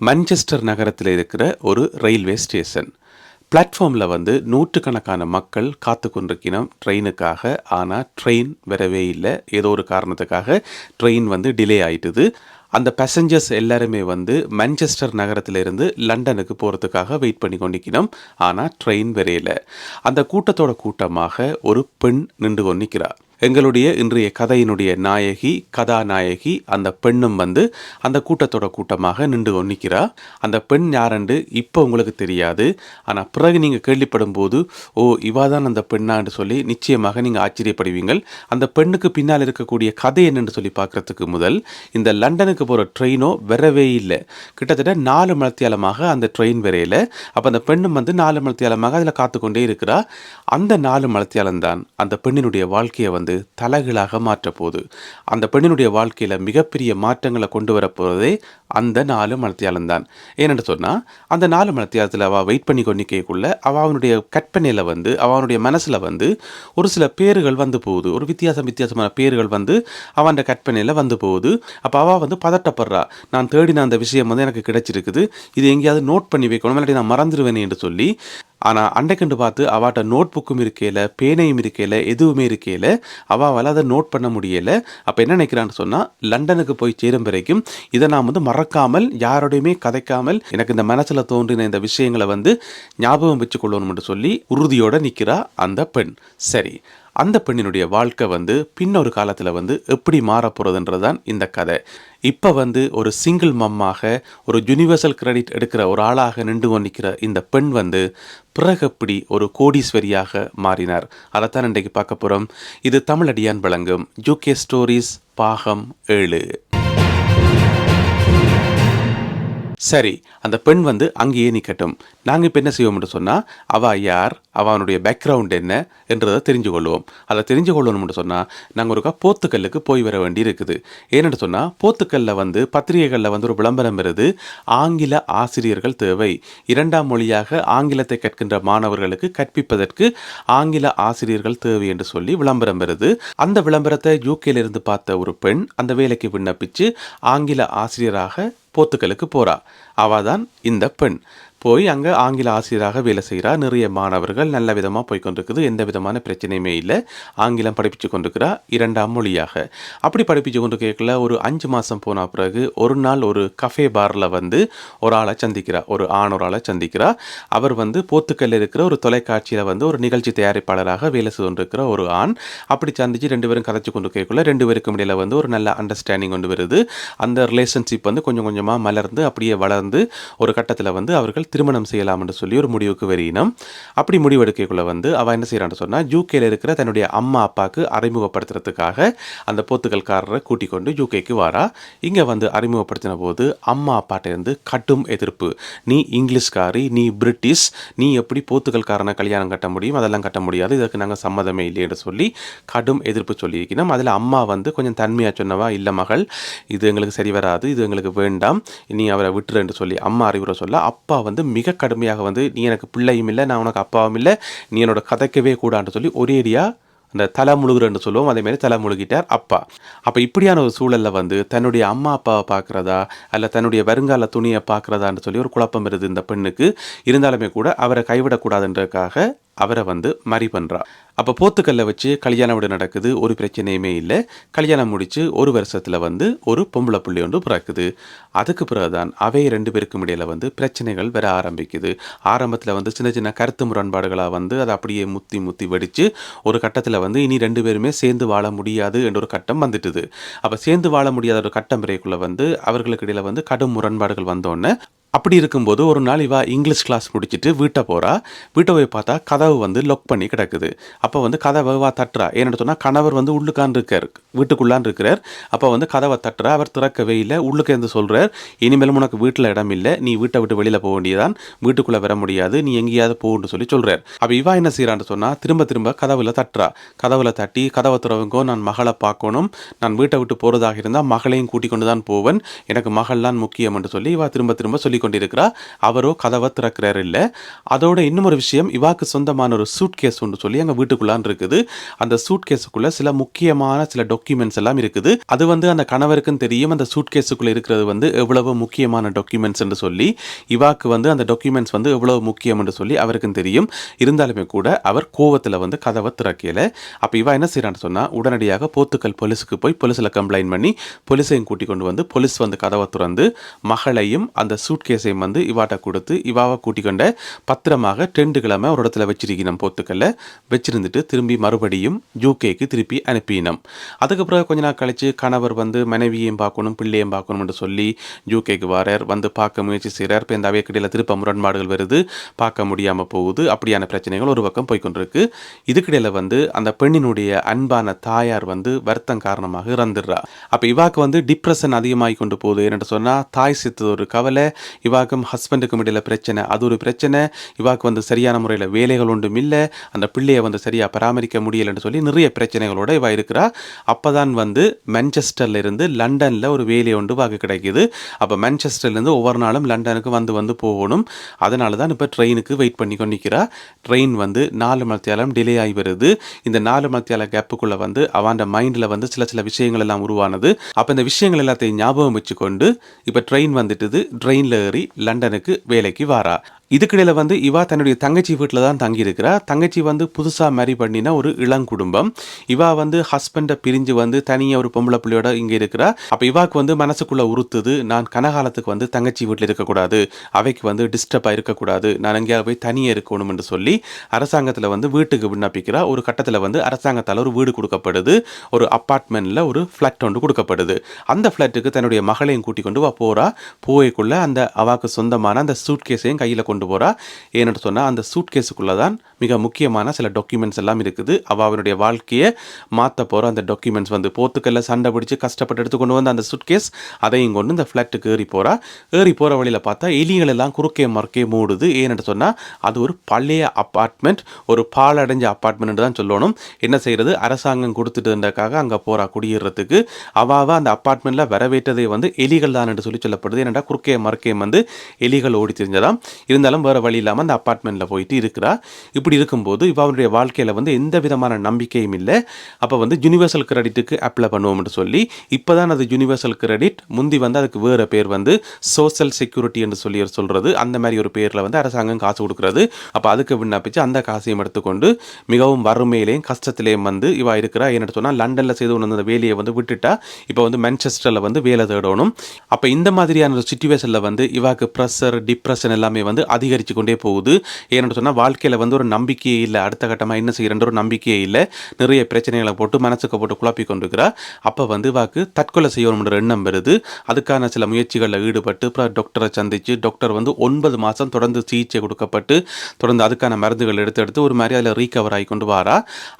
Manchester நகரத்தில் இருக்கிற ஒரு ரயில்வே ஸ்டேஷன் பிளாட்ஃபார்மில் வந்து நூற்றுக்கணக்கான மக்கள் காத்து கொண்டிருக்கணும் ட்ரெயினுக்காக ஆனால் ட்ரெயின் வரவே இல்லை. ஏதோ ஒரு காரணத்துக்காக ட்ரெயின் வந்து டிலே ஆயிட்டுது. அந்த பேசஞ்சர்ஸ் எல்லாருமே வந்து மான்செஸ்டர் நகரத்திலிருந்து லண்டனுக்கு போகிறதுக்காக வெயிட் பண்ணி கொண்டிருக்கணும் ஆனால் ட்ரெயின் வரையில அந்த கூட்டத்தோட கூட்டமாக ஒரு பெண் நின்று கொண்டிருக்கிறார் எங்களுடைய இன்றைய கதையினுடைய நாயகி கதாநாயகி அந்த பெண்ணும் வந்து அந்த கூட்டத்தோட கூட்டமாக நின்று கொண்டிருக்கிறா அந்த பெண் யாரென்று இப்போ உங்களுக்கு தெரியாது. ஆனால் பிறகு நீங்கள் கேள்விப்படும் போது ஓ இவா தான் அந்த பெண்ணான்னு சொல்லி நிச்சயமாக நீங்கள் ஆச்சரியப்படுவீங்கள். அந்த பெண்ணுக்கு பின்னால் இருக்கக்கூடிய கதை என்னென்று சொல்லி பார்க்கறதுக்கு முதல் இந்த லண்டனுக்கு போகிற ட்ரெயினோ வரவே இல்லை. கிட்டத்தட்ட நாலு மலத்தியாலமாக அந்த ட்ரெயின் வரையில. அப்போ அந்த பெண்ணும் வந்து நாலு மலத்தியாலமாக அதில் காத்துக்கொண்டே இருக்கிறா. அந்த நாலு மலத்தியாலம் தான் அந்த பெண்ணினுடைய வாழ்க்கையை வந்து தலைகளாக மாற்றப்போகுது. அந்த பெண்ணினுடைய வாழ்க்கையில் மிகப்பெரிய மாற்றங்களை கொண்டு வரப்போகிறதே அந்த நாலு மலத்தியாலம் தான் ஏனென்று சொன்னால் அந்த நாலு மலத்தியாலத்தில் அவள் வெயிட் பண்ணி கொண்டிக்கைக்குள்ள அவள் அவனுடைய கற்பனையில் வந்து அவனுடைய மனசில் வந்து ஒரு சில பேர்கள் வந்து போகுது. ஒரு வித்தியாசம் வித்தியாசமான பேர்கள் வந்து அவன் கற்பனையில் வந்து போகுது. அப்போ அவள் வந்து பதட்டப்படுறா. நான் தேடின அந்த விஷயம் வந்து எனக்கு கிடைச்சிருக்குது. இது எங்கேயாவது நோட் பண்ணி வைக்கணும். இல்லாட்டி நான் மறந்துடுவேனே என்று சொல்லி ஆனால் அண்டைக்கண்டு பார்த்து அவாட்ட நோட் புக்கும் இருக்கையில் பேனையும் இருக்கையில் எதுவுமே இருக்கையில் அவாவால் அதை நோட் பண்ண முடியலை. அப்போ என்ன நினைக்கிறான்னு சொன்னால் லண்டனுக்கு போய் சேரும் வரைக்கும் இதை நான் வந்து மறக்காமல் யாரோடையுமே கதைக்காமல் எனக்கு இந்த மனசில் தோன்றின இந்த விஷயங்களை வந்து ஞாபகம் வச்சுக்கொள்ளணும்னு சொல்லி உறுதியோடு நிற்கிறா அந்த பெண். சரி அந்த பெண்ணினுடைய வாழ்க்கை வந்து பின்னொரு காலத்தில் வந்து எப்படி மாறப்போகிறதுன்றது தான் இந்த கதை. இப்போ வந்து ஒரு சிங்கிள் மம்மாக ஒரு யூனிவர்சல் கிரெடிட் எடுக்கிற ஒரு ஆளாக நின்று கொண்டிருக்கிற இந்த பெண் வந்து பிறகு எப்படி ஒரு கோடீஸ்வரியாக மாறினார். அதைத்தான் இன்றைக்கு பார்க்க போகிறோம் இது தமிழடியான் வழங்கும் யூகே ஸ்டோரிஸ் பாகம் ஏழு. சரி அந்த பெண் வந்து அங்கேயே நிற்கட்டும் நாங்கள் இப்போ என்ன செய்வோம்னு சொன்னால் அவள் யார் அவனுடைய பேக்ரவுண்ட் என்ன என்றதை தெரிஞ்சு கொள்வோம். அதை தெரிஞ்சு கொள்ளணும்னு சொன்னால் நாங்கள் ஒருக்கா போத்துக்கல்லுக்கு போய் வர வேண்டி இருக்குது. ஏன்னு சொன்னால் போத்துக்கல்லில் வந்து பத்திரிகைகளில் வந்து ஒரு விளம்பரம் வருது ஆங்கில ஆசிரியர்கள் தேவை. இரண்டாம் மொழியாக ஆங்கிலத்தை கற்கின்ற மாணவர்களுக்கு கற்பிப்பதற்கு ஆங்கில ஆசிரியர்கள் தேவை என்று சொல்லி விளம்பரம் வருது அந்த விளம்பரத்தை யூகேலிருந்து பார்த்த ஒரு பெண் அந்த வேலைக்கு விண்ணப்பித்து ஆங்கில ஆசிரியராக போத்துக்கலுக்கு போறா. அவ தான் இந்த பெண். போய் அங்கே ஆங்கில ஆசிரியராக வேலை செய்கிறா நிறைய மாணவர்கள் நல்ல விதமாக போய் கொண்டிருக்குது. எந்த விதமான பிரச்சனையுமே இல்லை. ஆங்கிலம் படிப்பிச்சு கொண்டிருக்கிறா. இரண்டாம் மொழியாக. அப்படி படிப்பிச்சு கொண்டு கேட்கல ஒரு அஞ்சு மாதம் போன பிறகு ஒரு நாள் ஒரு கஃபே பாரில் வந்து ஒரு ஆளை சந்திக்கிறா. ஒரு ஆண் ஒரு ஆளை சந்திக்கிறா. அவர் வந்து போத்துக்கல்ல இருக்கிற ஒரு தொலைக்காட்சியில் வந்து ஒரு நிகழ்ச்சி தயாரிப்பாளராக வேலை செய்து கொண்டிருக்கிற ஒரு ஆண். அப்படி சந்திச்சு ரெண்டு பேரும் கதைச்சு கொண்டு கேட்கல ரெண்டு பேருக்கும் இடையில வந்து ஒரு நல்ல அண்டர்ஸ்டாண்டிங் கொண்டு வருது. அந்த ரிலேஷன்ஷிப் வந்து கொஞ்சம் கொஞ்சமாக மலர்ந்து அப்படியே வளர்ந்து ஒரு கட்டத்தில் வந்து அவர்கள் திருமணம் செய்யலாம் என்று சொல்லி ஒரு முடிவுக்கு வரியினம் அப்படி முடிவெடுக்கைக்குள்ளே வந்து அவள் என்ன செய்கிறான்னு சொன்னால் யூகேல இருக்கிற தன்னுடைய அம்மா அப்பாவுக்கு அறிமுகப்படுத்துறதுக்காக அந்த போத்துக்கல்காரரை கூட்டிக் கொண்டு யூகேக்கு வாரா. இங்கே வந்து அறிமுகப்படுத்தின போது அம்மா அப்பாட்ட இருந்து கடும் எதிர்ப்பு. நீ இங்கிலீஷ்காரி நீ பிரிட்டிஷ் நீ எப்படி போத்துக்கல்காரனை கல்யாணம் கட்ட முடியும் அதெல்லாம் கட்ட முடியாது இதற்கு நாங்கள் சம்மதமே இல்லைன்னு சொல்லி கடும் எதிர்ப்பு சொல்லியிருக்கணும் அதில் அம்மா வந்து கொஞ்சம் தன்மையாக சொன்னவா இல்லை மகள் இது எங்களுக்கு சரி வராது இது எங்களுக்கு வேண்டாம் நீ அவரை விட்டுருன்னு சொல்லி அம்மா அறிவுரை சொல்ல அப்பா வந்து மிக கடுமையாக வந்து நீ எனக்கு பிள்ளையும் இல்லை நான் உனக்கு அப்பாவும் இல்லை நீ என்னோட கதைக்கவே கூடான்னு சொல்லி ஒரேடியாக அந்த தலை முழுகுறன்னு சொல்லுவோம். அதே மாதிரி தலை முழுகிட்டார் அப்பா. அப்போ இப்படியான ஒரு சூழலில் வந்து தன்னுடைய அம்மா அப்பாவை பார்க்குறதா அல்ல தன்னுடைய வருங்கால துணியை பார்க்குறதான்னு சொல்லி ஒரு குழப்பம் இருது இந்த பெண்ணுக்கு. இருந்தாலுமே கூட அவரை கைவிடக்கூடாதுன்றதுக்காக அவரை வந்து மறி பண்ணுறா அப்போ போத்துக்கல்ல வச்சு கல்யாணம் விட நடக்குது ஒரு பிரச்சனையுமே இல்லை. கல்யாணம் முடித்து ஒரு வருஷத்தில் வந்து ஒரு பொம்பளை புள்ளி ஒன்று பிறக்குது. அதுக்கு பிறகுதான் அவை ரெண்டு பேருக்கும் இடையில் வந்து பிரச்சனைகள் வர ஆரம்பிக்குது. ஆரம்பத்தில் வந்து சின்ன சின்ன கருத்து முரண்பாடுகளாக வந்து அதை அப்படியே முத்தி முத்தி வெடித்து ஒரு கட்டத்தில் வந்து இனி ரெண்டு பேருமே சேர்ந்து வாழ முடியாது என்ற ஒரு கட்டம் வந்துட்டுது. அப்போ சேர்ந்து வாழ முடியாத ஒரு கட்டம் வரைக்குள்ள வந்து அவர்களுக்கு இடையில் வந்து கடும் முரண்பாடுகள் வந்தோடனே அப்படி இருக்கும்போது ஒரு நாள் இவா இங்கிலீஷ் கிளாஸ் முடிச்சுட்டு வீட்டை போகிறா வீட்டை போய் பார்த்தா கதவு வந்து லொக் பண்ணி கிடக்குது. அப்போ வந்து கதவை வா தட்டுறா. ஏன்னு சொன்னால் கணவர் வந்து உள்ளுக்கான் இருக்கார் வீட்டுக்குள்ளான் இருக்கிறார். அப்போ வந்து கதவை தட்டுறா. அவர் திறக்கவே இல்லை. உள்ளுக்கு இருந்து சொல்கிறார் இனிமேலும் உனக்கு வீட்டில் இடம் இல்லை. நீ வீட்டை விட்டு வெளியில் போக வேண்டியதான் வீட்டுக்குள்ளே வர முடியாது. நீ எங்கேயாவது போகணும்னு சொல்லி சொல்கிறார் அப்போ இவா என்ன செய்கிறான்னு சொன்னால் திரும்ப திரும்ப கதவில் தட்டுறா. கதவில் தட்டி கதவை திறவுங்கோ நான் மகளை பார்க்கணும். நான் வீட்டை விட்டு போகிறதாக இருந்தால் மகளையும் கூட்டிக் கொண்டு தான் போவேன். எனக்கு மகள்லாம் முக்கியம் என்று சொல்லி இவா திரும்ப திரும்ப சொல்லி சொல்லி அவரோ கதவை திறக்கிறார் இல்லை. அதோட இன்னும் ஒரு விஷயம் இவாக்கு சொந்தமான ஒரு சூட் கேஸ் ஒன்று சொல்லி அங்கே வீட்டுக்குள்ளான் இருக்குது. அந்த சூட் கேஸுக்குள்ள சில முக்கியமான சில டாக்குமெண்ட்ஸ் எல்லாம் இருக்குது. அது வந்து அந்த கணவருக்கும் தெரியும். அந்த சூட் கேஸுக்குள்ள இருக்கிறது வந்து எவ்வளவு முக்கியமான டாக்குமெண்ட்ஸ் என்று சொல்லி இவாக்கு வந்து அந்த டாக்குமெண்ட்ஸ் வந்து எவ்வளவு முக்கியம் என்று சொல்லி அவருக்கும் தெரியும். இருந்தாலுமே கூட அவர் கோவத்தில் வந்து கதவை திறக்கல. அப்போ இவா என்ன செய்யறான்னு சொன்னா உடனடியாக போத்துக்கல் போலீஸுக்கு போய் போலீஸில் கம்ப்ளைண்ட் பண்ணி போலீஸையும் கூட்டி கொண்டு வந்து போலீஸ் வந்து கதவை திறந்து மகளையும் அந்த சூட் கேஸையும் வந்து இவாட்ட கொடுத்து இவாவை கூட்டிக்கொண்ட பத்திரமாக டெண்டு கிழமை ஒரு இடத்துல வச்சிருக்கணும் போத்துக்கல்ல வச்சிருந்துட்டு திரும்பி மறுபடியும் யூகேக்கு திருப்பி அனுப்பினோம் அதுக்கப்புறம் கொஞ்ச நாள் கழிச்சு கணவர் வந்து மனைவியையும் பார்க்கணும் பிள்ளையும் பார்க்கணும்னு சொல்லி யூகேக்கு வரார். வந்து பார்க்க முயற்சி செய்கிறார் இப்போ இந்த அவைக்கடியில் திருப்ப முரண்பாடுகள் வருது. பார்க்க முடியாமல் போகுது. அப்படியான பிரச்சனைகள் ஒரு பக்கம் போய்க்கொண்டிருக்கு இதுக்கிடையில் வந்து அந்த பெண்ணினுடைய அன்பான தாயார் வந்து வருத்தம் காரணமாக இறந்துடுறா. அப்போ இவாக்கு வந்து டிப்ரெஷன் அதிகமாகி கொண்டு போகுது என்னென்னு சொன்னால் தாய் சித்தது ஒரு கவலை இவாக்கும் ஹஸ்பண்டுக்கும் இடையில பிரச்சனை. அது ஒரு பிரச்சனை. இவாக்கு வந்து சரியான முறையில் வேலைகள் ஒன்றும் இல்லை. அந்த பிள்ளையை வந்து சரியாக பராமரிக்க முடியலைன்னு சொல்லி நிறைய பிரச்சனைகளோடு இவா இருக்கிறா. அப்பதான் வந்து மேன்செஸ்டரில் இருந்து லண்டனில் ஒரு வேலை ஒன்று வாக்கு கிடைக்குது. அப்போ மேன்செஸ்டர்லேருந்து ஒவ்வொரு நாளும் லண்டனுக்கு வந்து வந்து போகணும். அதனால தான் இப்போ ட்ரெயினுக்கு வெயிட் பண்ணி கொண்டிருக்கிறா. ட்ரெயின் வந்து நாலு மணித்தியாலம் டிலே ஆகி வருது. இந்த நாலு மணித்தியால கேப்புக்குள்ளே வந்து அவன் மைண்டில் வந்து சில சில விஷயங்கள் எல்லாம் உருவானது. அப்போ இந்த விஷயங்கள் எல்லாத்தையும் ஞாபகம் வச்சுக்கொண்டு இப்போ ட்ரெயின் வந்துட்டுது. ட்ரெயினில் ஏறி லண்டனுக்கு வேலைக்கு வாரா. இதுக்கிடையில் வந்து இவா தன்னுடைய தங்கச்சி வீட்டில் தான் தங்கியிருக்கிறா. தங்கச்சி வந்து புதுசாக மேரி பண்ணின ஒரு இளங்குடும்பம் இவா வந்து ஹஸ்பண்டை பிரிஞ்சு வந்து தனியாக ஒரு பொம்பளை பிள்ளையோட இங்கே இருக்கிறா. அப்போ இவாக்கு வந்து மனசுக்குள்ளே உறுத்துது நான் கனகாலத்துக்கு வந்து தங்கச்சி வீட்டில் இருக்கக்கூடாது. அவைக்கு வந்து டிஸ்டர்பாக இருக்கக்கூடாது. நான் எங்கேயாவது போய் தனியாக இருக்கணும் என்று சொல்லி அரசாங்கத்தில் வந்து வீட்டுக்கு விண்ணப்பிக்கிறா. ஒரு கட்டத்தில் வந்து அரசாங்கத்தால் ஒரு வீடு கொடுக்கப்படுது. ஒரு அப்பார்ட்மெண்ட்டில் ஒரு ஃப்ளாட் ஒன்று கொடுக்கப்படுது. அந்த ஃப்ளாட்டுக்கு தன்னுடைய மகளையும் கூட்டிக் கொண்டு வா போகிறா போய்க்குள்ள அந்த அவாக்கு சொந்தமான அந்த சூட்கேஸையும் கையில் கொண்டு போகிறா ஏன்னு சொன்னால் அந்த சூட்கேஸுக்குள்ளே தான் மிக முக்கியமான சில டாக்குமெண்ட்ஸ் எல்லாம் இருக்குது. அவ அவனுடைய வாழ்க்கையை மாற்ற போகிற அந்த டாக்குமெண்ட்ஸ் வந்து போத்துக்கல்ல சண்டை பிடிச்சி கஷ்டப்பட்டு எடுத்து கொண்டு வந்து அந்த சுட்கேஸ் அதையும் கொண்டு இந்த ஃப்ளாட்டுக்கு ஏறி போகிறா ஏறி போகிற வழியில் பார்த்தா எலிகள் எல்லாம் குறுக்கே மறுக்கே மூடுது. ஏன்னு சொன்னால் அது ஒரு பழைய அப்பார்ட்மெண்ட் ஒரு பாலடைஞ்ச அப்பார்ட்மெண்ட் தான் சொல்லணும். என்ன செய்கிறது அரசாங்கம் கொடுத்துட்டுன்றக்காக அங்கே போகிறா குடியேறதுக்கு அவாவ அந்த அப்பார்ட்மெண்ட்டில் வரவேற்றதை வந்து எலிகள் தான் என்று சொல்லி சொல்லப்படுது. ஏன்னா குறுக்கே மறுக்கே வந்து எலிகள் ஓடி தெரிஞ்சதாம். இருந்தாலும் வேறு வழி இல்லாமல் அந்த அப்பார்ட்மெண்ட்டில் போயிட்டு இருக்கிறா. இப்படி இருக்கும்போது இப்போ அவனுடைய வாழ்க்கையில் வந்து எந்த விதமான நம்பிக்கையும் இல்லை. அப்போ வந்து யூனிவர்சல் கிரெடிட்டுக்கு அப்ளை பண்ணுவோம்னு சொல்லி இப்போ தான் அது யூனிவர்சல் கிரெடிட் முந்தி வந்து அதுக்கு வேறு பேர் வந்து சோஷியல் செக்யூரிட்டி என்று சொல்லி சொல்கிறது அந்த மாதிரி ஒரு பேரில் வந்து அரசாங்கம் காசு கொடுக்குறது. அப்போ அதுக்கு விண்ணப்பிச்சு அந்த காசையும் எடுத்துக்கொண்டு மிகவும் வறுமையிலையும் கஷ்டத்திலையும் வந்து இவா இருக்கிறா. என்னட்டு சொன்னால் லண்டனில் செய்து கொண்டு அந்த வேலையை வந்து விட்டுட்டா இப்போ வந்து மென்செஸ்டரில் வந்து வேலை தேடணும். அப்போ இந்த மாதிரியான ஒரு சுச்சுவேஷனில் வந்து இவாக்கு ப்ரெஷர் டிப்ரெஷன் எல்லாமே வந்து அதிகரித்து கொண்டே போகுது. ஏன்னு சொன்னால் வாழ்க்கையில் வந்து ஒரு நம்பிக்கையே இல்லை. அடுத்த கட்டமாக என்ன செய்கிறன்ற ஒரு நம்பிக்கையே இல்லை. நிறைய பிரச்சனைகளை போட்டு மனசுக்கு போட்டு குழப்பி கொண்டிருக்கிறா. அப்போ வந்து வாக்கு தற்கொலை செய்யணும்ன்ற எண்ணம் வருது. அதுக்கான சில முயற்சிகளில் ஈடுபட்டு அப்புறம் டாக்டரை சந்தித்து டாக்டர் வந்து ஒன்பது மாதம் தொடர்ந்து சிகிச்சை கொடுக்கப்பட்டு தொடர்ந்து அதுக்கான மருந்துகள் எடுத்து எடுத்து ஒரு மாதிரி அதில் ரீகவர் ஆகி கொண்டு வரா.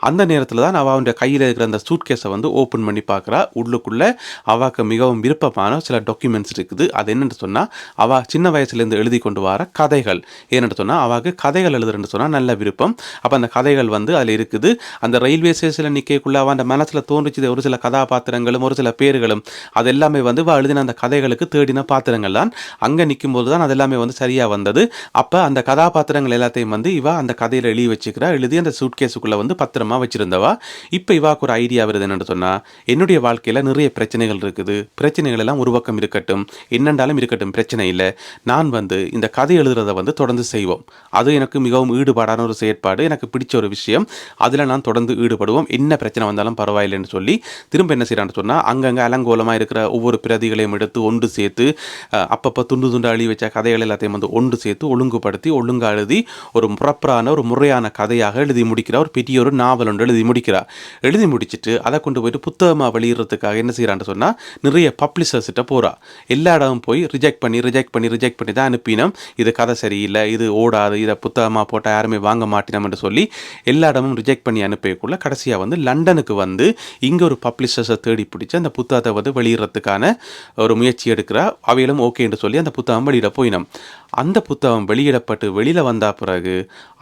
அந்த நேரத்தில் தான் அவள் அவன் கையில் இருக்கிற அந்த சூட்கேஸை வந்து ஓப்பன் பண்ணி பார்க்குறா. உள்ளுக்குள்ளே அவாக்கு மிகவும் விருப்பமான சில டாக்குமெண்ட்ஸ் இருக்குது. அது என்னென்னு சொன்னால் அவள் சின்ன வயசுலேருந்து எழுதி கொண்டு வர கதைகள். ஏன்னு சொன்னால் அவாக்கு கதைகள் எழுதுறேன்னு சொன்னால் நல்ல விருப்பம் அப்போ அந்த கதைகள் வந்து அதில் இருக்குது. அந்த ரயில்வே ஸ்டேஷனில் நிற்கக்குள்ள அவன் அந்த மனசில் தோன்றிச்சது ஒரு சில கதாபாத்திரங்களும் ஒரு சில பேர்களும் அது எல்லாமே வந்து வா எழுதின அந்த கதைகளுக்கு தேடின பாத்திரங்கள் தான். அங்கே நிற்கும்போது தான் அது எல்லாமே வந்து சரியாக வந்தது. அப்போ அந்த கதாபாத்திரங்கள் எல்லாத்தையும் வந்து இவா அந்த கதையில் எழுதி வச்சுக்கிறா. எழுதி அந்த சூட்கேஸுக்குள்ளே வந்து பத்திரமா வச்சுருந்தவா. இப்போ இவாக்கு ஒரு ஐடியா வருது என்னன்னு சொன்னால் என்னுடைய வாழ்க்கையில் நிறைய பிரச்சனைகள் இருக்குது. பிரச்சனைகள் எல்லாம் ஒரு பக்கம் இருக்கட்டும் என்னென்றாலும் இருக்கட்டும் பிரச்சனை இல்லை. நான் வந்து இந்த கதை எழுதுறதை வந்து தொடர்ந்து செய்வோம். அது எனக்கு மிகவும் ஈடுபாடான ஒரு செயற்பாடு எனக்கு பிடிச்ச ஒரு விஷயம். அதில் நான் தொடர்ந்து ஈடுபடுவோம். என்ன பிரச்சனை வந்தாலும் பரவாயில்லைன்னு சொல்லி திரும்ப என்ன செய்கிறான்னு சொன்னால் அங்கங்கே அலங்கோலமாக இருக்கிற ஒவ்வொரு பிரதிகளையும் எடுத்து ஒன்று சேர்த்து அப்பப்போ துண்டு துண்டு அழி வச்ச கதைகள் எல்லாத்தையும் வந்து ஒன்று சேர்த்து ஒழுங்குபடுத்தி ஒழுங்கா எழுதி ஒரு முறப்பரான ஒரு முறையான கதையாக எழுதி முடிக்கிறார். ஒரு பெரிய ஒரு நாவல் ஒன்று எழுதி முடிக்கிறார். எழுதி முடிச்சிட்டு அதை கொண்டு போயிட்டு புத்தகமாக வெளியிடுறதுக்காக என்ன செய்கிறான்னு சொன்னால் நிறைய பப்ளிஷர்ஸ்கிட்ட போகிறா எல்லா இடமும் போய் ரிஜெக்ட் பண்ணி ரிஜெக்ட் பண்ணி ரிஜெக்ட் பண்ணி தான் அனுப்பினோம். இது கதை சரியில்லை இது ஓடாது இதை புத்தகமாக போட்டால் யாருமே வாங்க மாட்டினோம்னு சொல்லி எல்லா இடமும் ரிஜெக்ட் பண்ணி அனுப்பியக்குள்ள கடைசியாக வந்து லண்டனுக்கு வந்து இங்கே ஒரு பப்ளிஷர்ஸை தேடி பிடிச்சி அந்த புத்தகத்தை வந்து வெளியிடுறதுக்கான ஒரு முயற்சி எடுக்கிறா. அவையிலும் என்று சொல்லி அந்த புத்தகம் வெளியிட போயினோம். அந்த புத்தகம் வெளியிடப்பட்டு வெளியில் வந்த பிறகு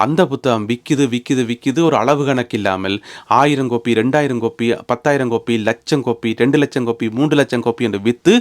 அந்த புத்தகம் விற்கிது விற்கிது விற்கிது ஒரு அளவு கணக்கு இல்லாமல் ஆயிரம் கோப்பி ரெண்டாயிரம் கோப்பி பத்தாயிரம் கோப்பி லட்சம் கோப்பி ரெண்டு லட்சம் கோப்பி மூன்று லட்சம் கோப்பி என்று விற்று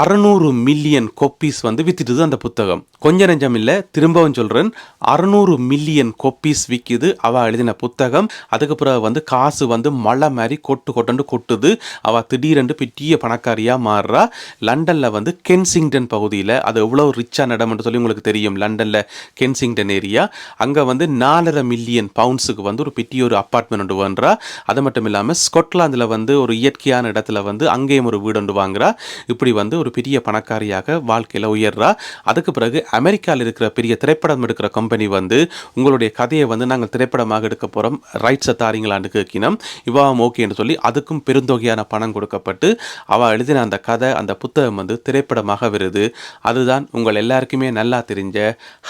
அறநூறு மில்லியன் கோப்பீஸ் வந்து வித்துட்டுது அந்த புத்தகம். கொஞ்ச நெஞ்சம் இல்லை திரும்பவும் சொல்கிறேன் அறநூறு மில்லியன் கோப்பி கோப்பீஸ் விற்கிது அவள் எழுதின புத்தகம். அதுக்கு பிறகு வந்து காசு வந்து மழை மாதிரி கொட்டு கொட்டண்டு கொட்டுது. அவள் திடீரென்று பெரிய பணக்காரியாக மாறுறா. லண்டனில் வந்து கென்சிங்டன் பகுதியில் அது எவ்வளோ ரிச்சான இடம்னு சொல்லி உங்களுக்கு தெரியும். லண்டனில் கென்சிங்டன் ஏரியா. அங்கே வந்து நாலரை மில்லியன் பவுண்ட்ஸுக்கு வந்து ஒரு பெரிய ஒரு அப்பார்ட்மெண்ட் ஒன்று வாங்குறா. அது மட்டும் இல்லாமல் ஸ்கொட்லாந்தில் வந்து ஒரு இயற்கையான இடத்துல வந்து அங்கேயும் ஒரு வீடு ஒன்று வாங்குறா. இப்படி வந்து ஒரு பெரிய பணக்காரியாக வாழ்க்கையில் உயர்றா. அதுக்கு பிறகு அமெரிக்காவில் இருக்கிற பெரிய திரைப்படம் எடுக்கிற கம்பெனி வந்து உங்களுடைய கதையை வந்து நாங்கள் திரைப்படமாக எடுக்க போகிறோம் ரைட்ஸை தாரீங்களான்னு கேட்கினோம் இவாம் ஓகேன்னு சொல்லி அதுக்கும் பெருந்தொகையான பணம் கொடுக்கப்பட்டு அவள் எழுதின அந்த கதை அந்த புத்தகம் வந்து திரைப்படமாக வருது. அதுதான் உங்கள் எல்லாருக்குமே நல்லா தெரிஞ்ச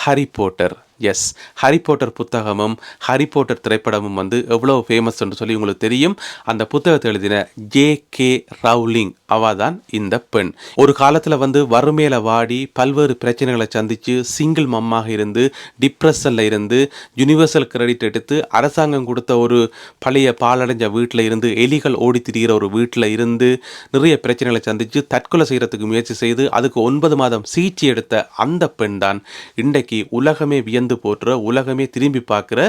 ஹரி போட்டர் எஸ் ஹாரி போட்டர் புத்தகமும் ஹாரி போட்டர் திரைப்படமும் வந்து எவ்வளோ ஃபேமஸ் என்று சொல்லி உங்களுக்கு தெரியும். அந்த புத்தகத்தை எழுதின ஜே கே ரவுலிங் அவ தான் இந்த பெண். ஒரு காலத்தில் வந்து வறுமையில் வாடி பல்வேறு பிரச்சனைகளை சந்தித்து சிங்கிள் மம்மாக இருந்து டிப்ரெஷனில் இருந்து யூனிவர்சல் கிரெடிட் எடுத்து அரசாங்கம் கொடுத்த ஒரு பழைய பாலடைஞ்ச வீட்டில் இருந்து எலிகள் ஓடி திரிகிற ஒரு வீட்டில் இருந்து நிறைய பிரச்சனைகளை சந்தித்து தற்கொலை செய்கிறதுக்கு முயற்சி செய்து அதுக்கு ஒன்பது மாதம் சிகிச்சை எடுத்த அந்த பெண் தான் இன்றைக்கு உலகமே வியந்து போற்ற உலகமே திரும்பி பார்க்குற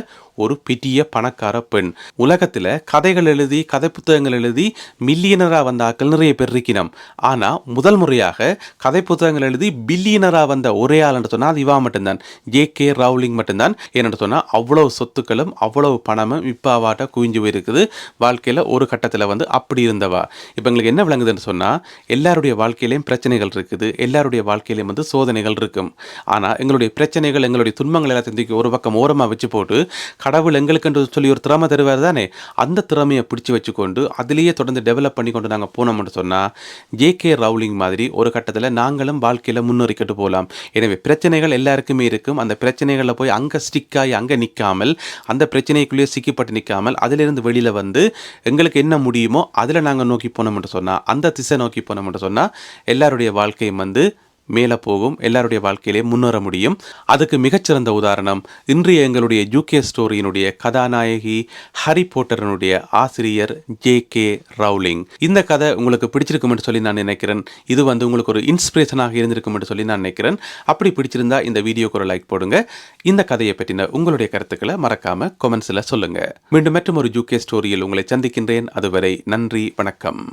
ஒரு பெரிய பணக்கார பெண். உலகத்தில் கதைகள் எழுதி கதை புத்தகங்கள் எழுதி மில்லியனராக வந்த ஆக்கள் நிறைய பேர் இருக்கணும் ஆனால் முதல் முறையாக கதை புத்தகங்கள் எழுதி பில்லியனராக வந்த ஒரே ஆள் சொன்னால் அது இவா மட்டும்தான். ஜே கே ரவுலிங் மட்டும்தான். ஏன்னு சொன்னால் அவ்வளவு சொத்துக்களும் அவ்வளவு பணமும் இப்போ அவாட்ட குவிஞ்சு போயிருக்குது. வாழ்க்கையில் ஒரு கட்டத்தில் வந்து அப்படி இருந்தவா. இப்போ எங்களுக்கு என்ன விளங்குதுன்னு சொன்னால் எல்லாருடைய வாழ்க்கையிலையும் பிரச்சனைகள் இருக்குது. எல்லாருடைய வாழ்க்கையிலையும் வந்து சோதனைகள் இருக்கும். ஆனால் எங்களுடைய பிரச்சனைகள் எங்களுடைய துன்பங்கள் எல்லாத்தையும் தூக்கி ஒரு பக்கம் ஓரமாக வச்சு போட்டு கடவுள் எங்களுக்குன்று சொல்லி ஒரு திறமை தருவார் தானே? அந்த திறமையை பிடிச்சி வச்சுக்கொண்டு அதிலேயே தொடர்ந்து டெவலப் பண்ணி கொண்டு நாங்கள் போனோம்னு சொன்னால் ஜே கே ரவுலிங் மாதிரி ஒரு கட்டத்தில் நாங்களும் வாழ்க்கையில் முன்னேறிக்கிட்டு போகலாம் எனவே பிரச்சனைகள் எல்லாருக்குமே இருக்கும். அந்த பிரச்சனைகளில் போய் அங்கே ஸ்டிக்காகி அங்கே நிற்காமல் அந்த பிரச்சனைக்குள்ளேயே சிக்கிப்பட்டு நிற்காமல் அதிலிருந்து வெளியில் வந்து எங்களுக்கு என்ன முடியுமோ அதில் நாங்கள் நோக்கி போனோம்னு சொன்னால் அந்த திசை நோக்கி போனோம்னு சொன்னால் எல்லாருடைய வாழ்க்கையும் வந்து மேலே போகும். எல்லாருடைய வாழ்க்கையிலே முன்னேற முடியும். அதுக்கு மிகச்சிறந்த உதாரணம் இன்றைய எங்களுடைய ஜூகே ஸ்டோரியினுடைய கதாநாயகி ஹரி போட்டரனுடைய ஆசிரியர் ஜே கே ரவுலிங் இந்த கதை உங்களுக்கு பிடிச்சிருக்கும் என்று சொல்லி நான் நினைக்கிறேன். இது வந்து உங்களுக்கு ஒரு இன்ஸ்பிரேஷனாக இருந்திருக்கும் என்று சொல்லி நான் நினைக்கிறேன். அப்படி பிடிச்சிருந்தா இந்த வீடியோக்கு ஒரு லைக் போடுங்க. இந்த கதையை பற்றின உங்களுடைய கருத்துக்களை மறக்காம கொமெண்ட்ஸில் சொல்லுங்க. மீண்டும் மற்றும் ஒரு ஜூகே ஸ்டோரியில் உங்களை சந்திக்கின்றேன். அதுவரை நன்றி வணக்கம்.